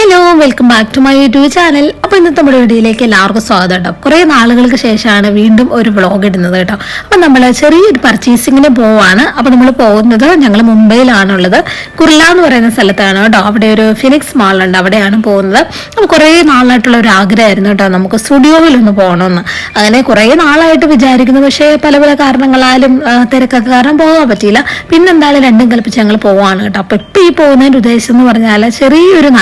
Hello welcome back to my YouTube channel അപ്പോൾ ഇന്നത്തെ നമ്മുടെ വീഡിയോയിലേക്ക് എല്ലാവർക്കും സ്വാഗതം കേട്ടോ. കുറേ നാളുകൾക്ക് ശേഷമാണ് വീണ്ടും ഒരു വ്ളോഗ് ഇടുന്നത് കേട്ടോ. അപ്പോൾ നമ്മൾ ചെറിയൊരു പർച്ചേസിങ്ങിന് പോവാണ്. അപ്പോൾ നമ്മൾ പോകുന്നത് ഞങ്ങൾ മുംബൈയിലാണുള്ളത്. കുർല എന്ന് പറയുന്ന സ്ഥലത്താണ് കേട്ടോ. അവിടെ ഒരു ഫിനിക്സ് മാൾ ഉണ്ട്. അവിടെയാണ് പോകുന്നത്. അപ്പോൾ കുറേ നാളായിട്ടുള്ള ഒരു ആഗ്രഹമായിരുന്നു കേട്ടോ. നമുക്ക് സ്റ്റുഡിയോയിൽ ഒന്ന് പോകണമെന്ന്. അങ്ങനെ കുറേ നാളായിട്ട് വിചാരിക്കുന്നു. പക്ഷേ പല പല കാരണങ്ങളാലും തിരക്കൊക്കെ കാരണം പോകാൻ പറ്റിയില്ല. പിന്നെന്തായാലും രണ്ടും കൽപ്പിച്ച് ഞങ്ങൾ പോവാണ് കേട്ടോ. അപ്പോൾ ഇപ്പോൾ ഈ പോകുന്നതിന്റെ ഉദ്ദേശം എന്ന് പറഞ്ഞാൽ ചെറിയൊരു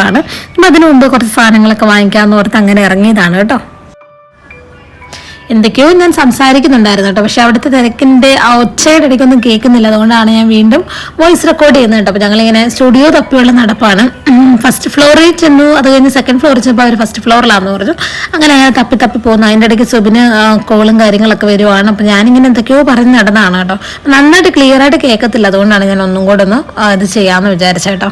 അപ്പം അതിനു മുമ്പ് കുറച്ച് സാധനങ്ങളൊക്കെ വാങ്ങിക്കാമെന്ന് ഓർത്ത് അങ്ങനെ ഇറങ്ങിയതാണ് കേട്ടോ. എന്തൊക്കെയോ ഞാൻ സംസാരിക്കുന്നുണ്ടായിരുന്നു കേട്ടോ. പക്ഷെ അവിടുത്തെ തിരക്കിന്റെ ആ ഒച്ചയുടെ ഇടയ്ക്കൊന്നും കേൾക്കുന്നില്ല. അതുകൊണ്ടാണ് ഞാൻ വീണ്ടും വോയിസ് റെക്കോർഡ് ചെയ്യുന്നത് കേട്ടോ. അപ്പോൾ ഞങ്ങളിങ്ങനെ സ്റ്റുഡിയോ തപ്പിയുള്ള നടപ്പാണ്. ഫസ്റ്റ് ഫ്ലോറിൽ ചെന്നു. അത് കഴിഞ്ഞ് സെക്കൻഡ് ഫ്ലോറിൽ ചെന്നപ്പോൾ അവർ ഫസ്റ്റ് ഫ്ലോറിലാണെന്ന് പറഞ്ഞു. അങ്ങനെ ഞാൻ തപ്പി തപ്പി പോകുന്നു അതിന്റെ ഇടയ്ക്ക് സുബിന് കോളും കാര്യങ്ങളൊക്കെ വരുവാണ്. അപ്പോൾ ഞാനിങ്ങനെ എന്തൊക്കെയോ പറഞ്ഞ് നടന്നതാണ് കേട്ടോ. നന്നായിട്ട് ക്ലിയർ ആയിട്ട് കേൾക്കത്തില്ല. അതുകൊണ്ടാണ് ഞാൻ ഒന്നും കൂടെ ഒന്ന് ഇത് ചെയ്യാമെന്ന് വിചാരിച്ചേട്ടോ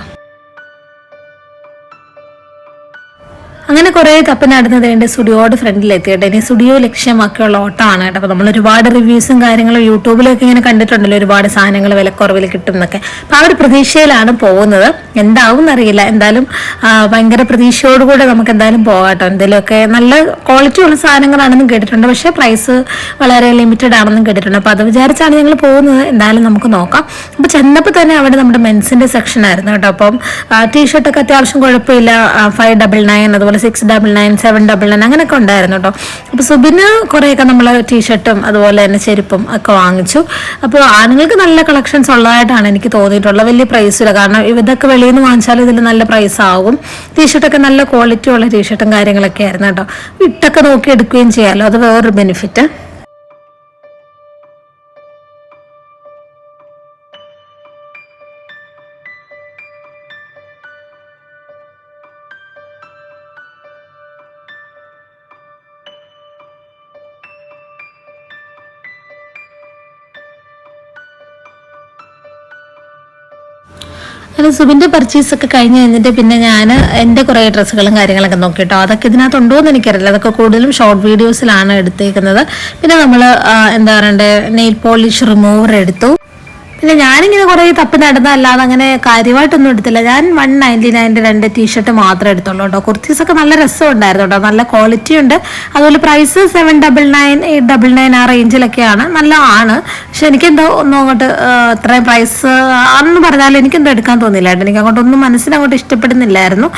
അങ്ങനെ കുറേ തപ്പി നടന്നത് എന്റെ സ്റ്റുഡിയോയുടെ ഫ്രണ്ടിൽ എത്തിയിട്ട് ഇനി സ്റ്റുഡിയോ ലക്ഷ്യമാക്കിയുള്ള ഓട്ടമാണ് കേട്ടോ. അപ്പോൾ നമ്മൾ ഒരുപാട് റിവ്യൂസും കാര്യങ്ങളും യൂട്യൂബിലൊക്കെ ഇങ്ങനെ കണ്ടിട്ടുണ്ടല്ലോ ഒരുപാട് സാധനങ്ങൾ വിലക്കുറവിൽ കിട്ടും എന്നൊക്കെ അപ്പോൾ ആ ഒരു പ്രതീക്ഷയിലാണ് പോകുന്നത്. എന്താവും എന്നറിയില്ല. എന്തായാലും ഭയങ്കര പ്രതീക്ഷയോടുകൂടെ നമുക്ക് എന്തായാലും പോകാട്ടോ എന്തെങ്കിലുമൊക്കെ നല്ല ക്വാളിറ്റി ഉള്ള സാധനങ്ങളാണെന്നും കേട്ടിട്ടുണ്ട്. പക്ഷേ പ്രൈസ് വളരെ ലിമിറ്റഡ് ആണെന്നും കേട്ടിട്ടുണ്ട്. അപ്പോൾ അത് വിചാരിച്ചാണ് ഞങ്ങൾ പോകുന്നത്. എന്തായാലും നമുക്ക് നോക്കാം. അപ്പോൾ ചെന്നപ്പോൾ തന്നെ അവിടെ നമ്മുടെ മെൻസിന്റെ സെക്ഷൻ ആയിരുന്നു കേട്ടോ. അപ്പം ടീഷർട്ടൊക്കെ അത്യാവശ്യം കുഴപ്പമില്ല. ഫൈവ് ഡബിൾ നയൻ അതുപോലെ six double nine seven double nine അങ്ങനെയൊക്കെ ഉണ്ടായിരുന്നു കേട്ടോ അപ്പോൾ സുബിന് കുറേയൊക്കെ നമ്മൾ ടീഷർട്ടും അതുപോലെ തന്നെ ചെരുപ്പും ഒക്കെ വാങ്ങിച്ചു. അപ്പോൾ ആണുങ്ങൾക്ക് നല്ല കളക്ഷൻസ് ഉള്ളതായിട്ടാണ് എനിക്ക് തോന്നിയിട്ടുള്ളത്. വലിയ പ്രൈസ് പ്രൈസില്ല കാരണം ഇതൊക്കെ വെളിയിൽ നിന്ന് വാങ്ങിച്ചാൽ ഇതിൽ നല്ല പ്രൈസ് ആകും. ടീഷർട്ടൊക്കെ നല്ല ക്വാളിറ്റി ഉള്ള ടീഷർട്ടും കാര്യങ്ങളൊക്കെ ആയിരുന്നു കേട്ടോ ഇട്ടൊക്കെ നോക്കി എടുക്കുകയും ചെയ്യാമല്ലോ അത് വേറൊരു ബെനിഫിറ്റ് അങ്ങനെ സുബിന്റെ പർച്ചേസ് ഒക്കെ കഴിഞ്ഞ് കഴിഞ്ഞിട്ട് പിന്നെ ഞാൻ എന്റെ കുറേ ഡ്രസ്സുകളും കാര്യങ്ങളൊക്കെ നോക്കി കേട്ടോ അതൊക്കെ ഇതിനകത്തുണ്ടോ എന്ന് എനിക്കറിയില്ല. അതൊക്കെ കൂടുതലും ഷോർട്ട് വീഡിയോസിലാണ് എടുത്തേക്കുന്നത്. പിന്നെ നമ്മൾ എന്താ പറയണ്ടേ നെയിൽ പോളിഷ് റിമൂവർ എടുത്തു. പിന്നെ ഞാനിങ്ങനെ കുറേ തപ്പി നടന്നല്ലാതെ അങ്ങനെ കാര്യമായിട്ടൊന്നും എടുത്തില്ല. ഞാൻ വൺ നയന്റി നയന്റെ രണ്ട് ടീഷർട്ട് മാത്രമേ എടുത്തുള്ളൂ കേട്ടോ. കുർത്തീസ് ഒക്കെ നല്ല രസമുണ്ടായിരുന്നു കേട്ടോ. നല്ല ക്വാളിറ്റി ഉണ്ട്. അതുപോലെ price seven double nine eight double nine ആ റേഞ്ചിലൊക്കെയാണ് നല്ല ആണ് പക്ഷെ എനിക്കെന്തോ ഒന്നും അങ്ങോട്ട് അത്രയും പ്രൈസ് അന്ന് പറഞ്ഞാലും എനിക്കെന്തോ എടുക്കാൻ തോന്നില്ല കേട്ടോ. എനിക്ക് അങ്ങോട്ടൊന്നും മനസ്സിനങ്ങോട്ട് ഇഷ്ടപ്പെടുന്നില്ലായിരുന്നു.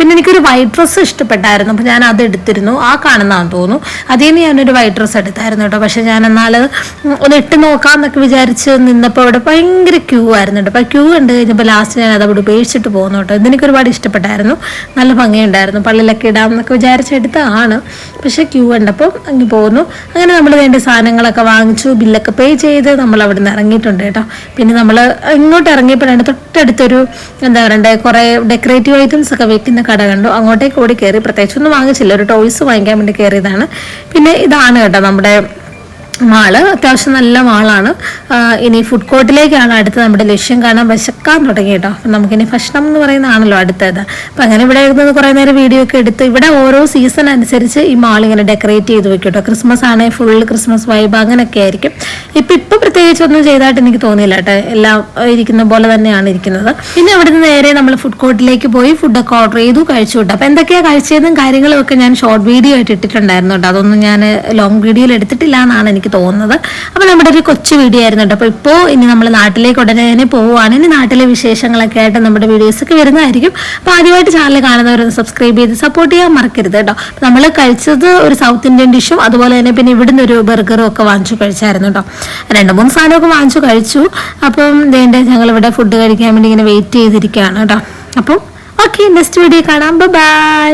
പിന്നെ എനിക്കൊരു വൈറ്റ് ഡ്രസ്സ് ഇഷ്ടപ്പെട്ടായിരുന്നു. അപ്പോൾ ഞാൻ അത് എടുത്തിരുന്നു. ആ കാണുന്നതാണെന്ന് തോന്നുന്നു. അതേന്ന് ഞാനൊരു വൈറ്റ് ഡ്രസ്സ് എടുത്തായിരുന്നു കേട്ടോ. പക്ഷെ ഞാൻ എന്നാൽ ഒന്ന് ഇട്ട് നോക്കാം എന്നൊക്കെ വിചാരിച്ച് നിന്നപ്പോൾ അവിടെ ഭയങ്കര ക്യൂ ആയിരുന്നു കേട്ടോ. അപ്പോൾ ക്യൂ കണ്ടു കഴിഞ്ഞപ്പോൾ ലാസ്റ്റ് ഞാൻ അതവിടെ ഉപേക്ഷിച്ചിട്ട് പോകുന്നു കേട്ടോ. ഇതെനിക്ക് ഒരുപാട് ഇഷ്ടപ്പെട്ടായിരുന്നു. നല്ല ഭംഗിയുണ്ടായിരുന്നു. പള്ളിയിലൊക്കെ ഇടാം എന്നൊക്കെ വിചാരിച്ചെടുത്താണ് പക്ഷേ ക്യൂ കണ്ടപ്പോൾ അങ്ങ് പോകുന്നു അങ്ങനെ നമ്മൾ വേണ്ട സാധനങ്ങളൊക്കെ വാങ്ങിച്ചു ബില്ലൊക്കെ പേ ചെയ്ത് നമ്മൾ അവിടെ നിന്ന് ഇറങ്ങിയിട്ടുണ്ട് കേട്ടോ. പിന്നെ നമ്മൾ ഇങ്ങോട്ട് ഇറങ്ങിയപ്പോഴാണ് തൊട്ടടുത്തൊരു എന്താ പറയണ്ടേ കുറേ ഡെക്കറേറ്റീവ് ഐറ്റംസ് ഒക്കെ വെക്കുന്ന കട കണ്ടു. അങ്ങോട്ടേക്ക് ഓടി കയറി. പ്രത്യേകിച്ചൊന്നും വാങ്ങിച്ചില്ല. ഒരു ടോയ്സ് വാങ്ങിക്കാൻ വേണ്ടി കയറിയതാണ്. പിന്നെ ഇതാണ് കേട്ടോ നമ്മുടെ മാൾ. അത്യാവശ്യം നല്ല മാളാണ്. ഇനി ഫുഡ് കോർട്ടിലേക്കാണ് അടുത്ത് നമ്മുടെ ലക്ഷ്യം കാണാൻ വിശക്കാൻ തുടങ്ങി കേട്ടോ. അപ്പം നമുക്കിനി ഭക്ഷണം എന്ന് പറയുന്നതാണല്ലോ അടുത്തത്. അപ്പം അങ്ങനെ ഇവിടെ ഇരുന്ന് കുറേ നേരം വീഡിയോ ഒക്കെ എടുത്ത് ഇവിടെ ഓരോ സീസൺ അനുസരിച്ച് ഈ മാൾ ഇങ്ങനെ ഡെക്കറേറ്റ് ചെയ്ത് വെക്കും കേട്ടോ. ക്രിസ്മസ് ആണെങ്കിൽ ഫുൾ ക്രിസ്മസ് വൈബ് അങ്ങനെയൊക്കെ ആയിരിക്കും. ഇപ്പം ഇപ്പം പ്രത്യേകിച്ച് ഒന്നും ചെയ്തായിട്ട് എനിക്ക് തോന്നിയില്ല കേട്ടോ. എല്ലാം ഇരിക്കുന്ന പോലെ തന്നെയാണ് ഇരിക്കുന്നത്. പിന്നെ അവിടെ നിന്ന് നേരെ നമ്മൾ ഫുഡ് കോർട്ടിലേക്ക് പോയി ഫുഡൊക്കെ ഓർഡർ ചെയ്തു കഴിച്ചു കേട്ടോ. അപ്പം എന്തൊക്കെയാണ് കഴിച്ചതെന്നും കാര്യങ്ങളും ഒക്കെ ഞാൻ ഷോർട്ട് വീഡിയോ ആയിട്ട് ഇട്ടിട്ടുണ്ടായിരുന്നു കേട്ടോ. അതൊന്നും ഞാൻ ലോങ് വീഡിയോയിൽ എടുത്തിട്ടില്ല എന്നാണ് എനിക്ക് തോന്നുന്നത്. അപ്പൊ നമ്മുടെ ഒരു കൊച്ചു വീഡിയോ ആയിരുന്നു കേട്ടോ. അപ്പോൾ ഇപ്പോൾ ഇനി നമ്മൾ നാട്ടിലേക്ക് ഉടനെ തന്നെ പോവുകയാണ്. ഇനി നാട്ടിലെ വിശേഷങ്ങളൊക്കെ ആയിട്ട് നമ്മുടെ വീഡിയോസ് ഒക്കെ വരുന്നതായിരിക്കും. അപ്പോൾ ആദ്യമായിട്ട് ചാനൽ കാണുന്നവരൊന്ന് സബ്സ്ക്രൈബ് ചെയ്ത് സപ്പോർട്ട് ചെയ്യാൻ മറക്കരുത് കേട്ടോ. നമ്മൾ കഴിച്ചത് ഒരു സൗത്ത് ഇന്ത്യൻ ഡിഷും അതുപോലെ തന്നെ പിന്നെ ഇവിടുന്ന് ഒരു ബർഗറും ഒക്കെ വാങ്ങിച്ചു കഴിച്ചായിരുന്നു കേട്ടോ. രണ്ട് മൂന്ന് സാധനമൊക്കെ വാങ്ങിച്ചു കഴിച്ചു. അപ്പം ഇതേന്റെ ഞങ്ങളിവിടെ ഫുഡ് കഴിക്കാൻ വേണ്ടി ഇങ്ങനെ വെയിറ്റ് ചെയ്തിരിക്കുകയാണ് കേട്ടോ. അപ്പം ഓക്കെ നെക്സ്റ്റ് വീഡിയോ കാണാം. ബൈ